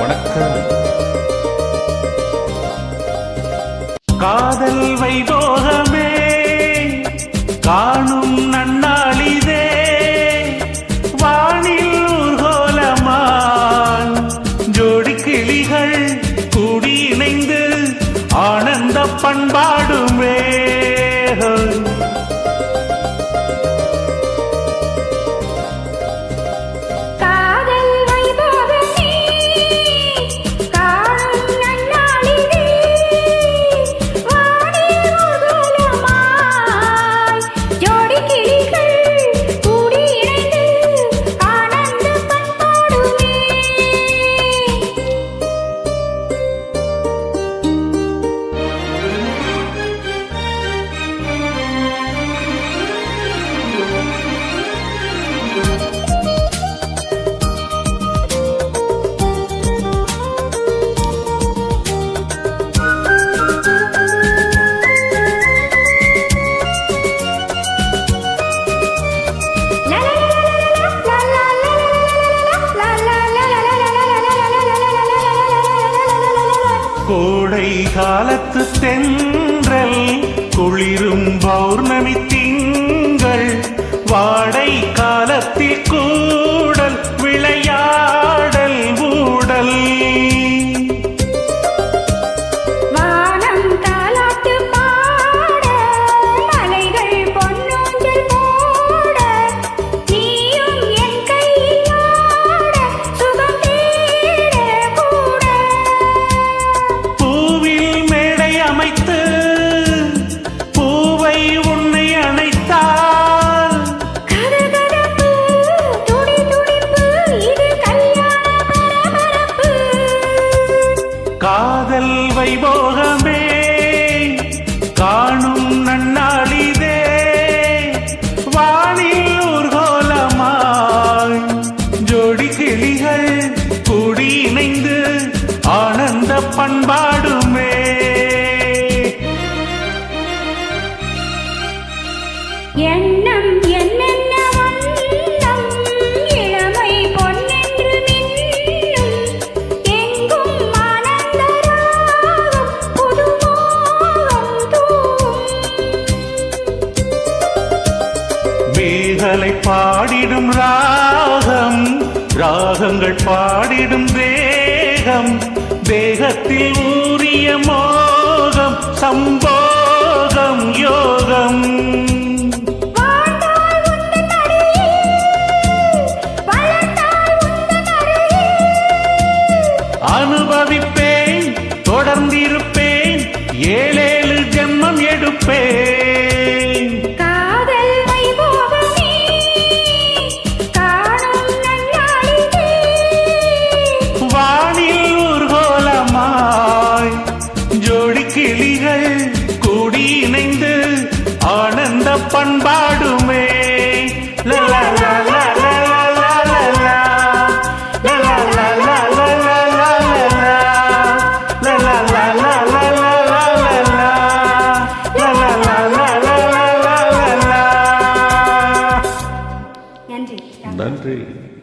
வணக்கம். காதல் வைபோகமே காணும் நன்னாளிதே வானில் ஊர்கோலமான் ஜோடி கிளிகள் கூடி இணைந்து ஆனந்த பண்பாடுமே. கோடை காலத்து தென்றல் குளிரும் பௌர்ணமி திங்கள். பண்பாடுமே. எண்ணம் என்னென்ன இளமை பொன்னென்று எங்கும் மேகலை பாடிடும் ராகம் ராகங்கள் பாடிடும் தேகம் தேகத்தில் ஊறிய மோகம் சம்போகம் யோகம். வாழ்ந்தால் உந்தன் அருகில் வளர்ந்தால் உந்தன் country